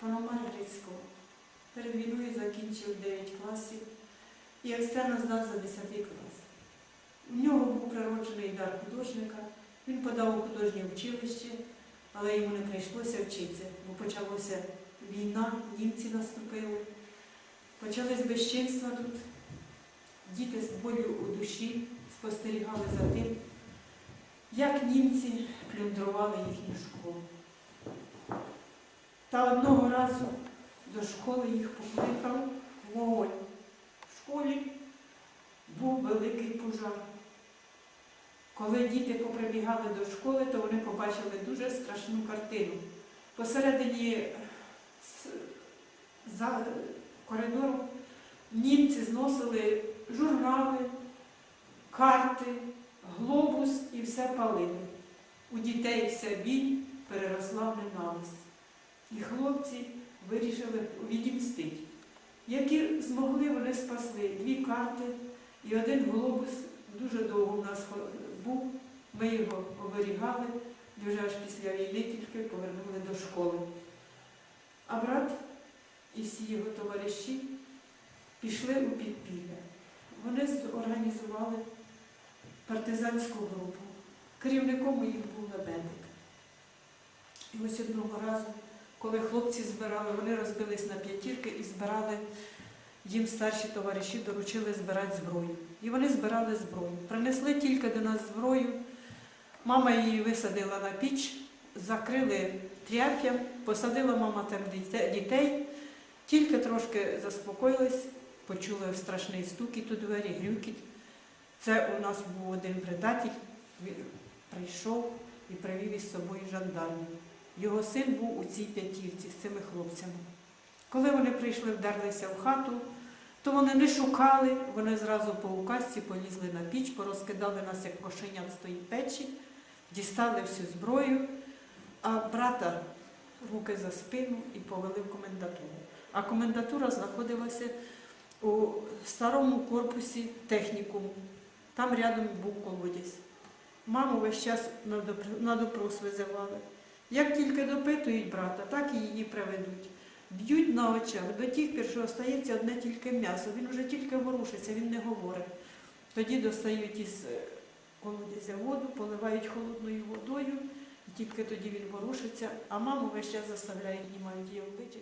Пономарівського. Перед війною закінчив 9 класів і екстерно здав за 10 клас. У нього був природжений дар художника. Він подав у художнє училище, але йому не прийшлося вчитися, бо почалася війна, німці наступили. Почались безчинства тут. Діти з болю у душі спостерігали за тим, як німці плюндрували їхню школу. Та одного разу до школи їх покликав вогонь. В школі був великий пожар. Коли діти поприбігали до школи, то вони побачили дуже страшну картину. Посередині за коридору німці зносили журнали, карти, глобус і все палили. У дітей вся біль переросла в ненависть. І хлопці вирішили відімстити. Які змогли, вони спасли дві карти і один глобус дуже довго в нас був. Ми його оберігали, і вже аж після війни тільки повернули до школи. А брат і всі його товариші пішли у підпілля. Вони організували партизанську групу. Керівником їх був Лебедик. І ось одного разу, коли хлопці збирали, вони розбились на п'ятірки і збирали, їм старші товариші доручили збирати зброю. І вони збирали зброю. Принесли тільки до нас зброю. Мама її висадила на піч, закрили тряп'ям, посадила мама там дітей, тільки трошки заспокоїлись, почули страшний стукіт у двері, грюкіт. Це у нас був один предатель, він прийшов і привів із собою жандармів. Його син був у цій п'ятірці з цими хлопцями. Коли вони прийшли, вдерлися в хату, то вони не шукали, вони зразу по указці полізли на піч, порозкидали нас, як кошенят з тої печі, дістали всю зброю, а брата руки за спину і повели в комендатуру. А комендатура знаходилася у старому корпусі технікуму. Там рядом був колодязь. Маму весь час на допрос визивали. Як тільки допитують брата, так і її приведуть. Б'ють на очах до тих пір, що остається одне тільки м'ясо. Він вже тільки ворушиться, він не говорить. Тоді достають із е, колодязя воду, поливають холодною водою, і тільки тоді він ворушиться, а маму весь час заставляють, знімають її обличчя.